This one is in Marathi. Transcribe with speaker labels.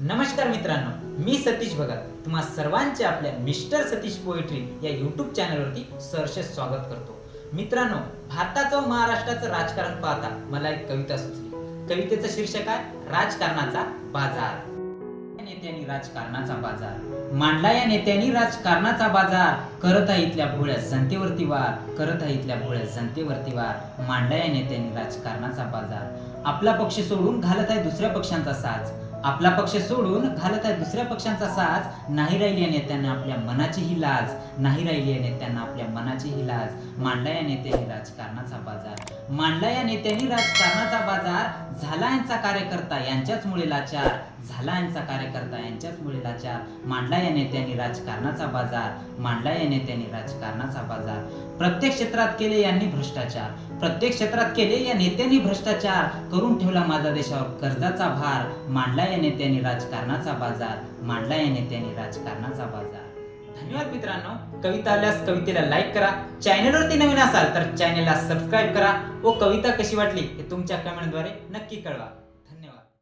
Speaker 1: नमस्कार मित्रांनो मी सतीश भगत. तुम्हा सर्वांचे आपल्या मिस्टर सतीश पोएट्री या युट्यूब चॅनलवरती सहर्ष स्वागत करतो. मित्रांनो भारताचं व महाराष्ट्राचं राजकारण पाहता मला एक कविता सुचली. कवितेचं शीर्षक आहे राजकारणाचा बाजार. नेत्यांनी राजकारणाचा बाजार. मांडला या नेत्यांनी राजकारणाचा बाजार. करत आहे इथल्या भोळ्या जनतेवरती वार. करत आहे इथल्या भोळ्या जनतेवरती वार. मांडला या नेत्यांनी राजकारणाचा बाजार. आपला पक्ष सोडून घालत आहे दुसऱ्या पक्षांचा साज. आपला पक्ष सोडून घालत आहे दुसऱ्या पक्षांचा साज नाही राहिली या नेत्यांना आपल्या मनाची ही लाज नाही राहिली या नेत्यांना आपल्या मनाची ही लाज मांडला या नेत्यांनी राजकारणाचा बाजार. मांडला या नेत्यांनी राजकारणाचा बाजार झाला यांचा कार्यकर्ता यांच्याचमुळे लाचार झाला यांचा कार्यकर्ता यांच्याचमुळे लाचार. मांडला या नेत्यांनी राजकारणाचा बाजार मांडला या नेत्यांनी राजकारणाचा बाजार. प्रत्येक क्षेत्रात केले यांनी भ्रष्टाचार प्रत्येक क्षेत्रात केले या नेत्यांनी भ्रष्टाचार. करून ठेवला माझा देशावर कर्जाचा भार. मांडला या नेत्यांनी राजकारणाचा बाजार मांडला या नेत्यांनी राजकारणाचा बाजार. धन्यवाद मित्रांनो. कविता आल्यास कवितेला लाईक करा. चॅनलवरती नवीन असाल तर चॅनलला सबस्क्राईब करा. व कविता कशी वाटली हे तुमच्या कमेंटद्वारे नक्की कळवा. धन्यवाद.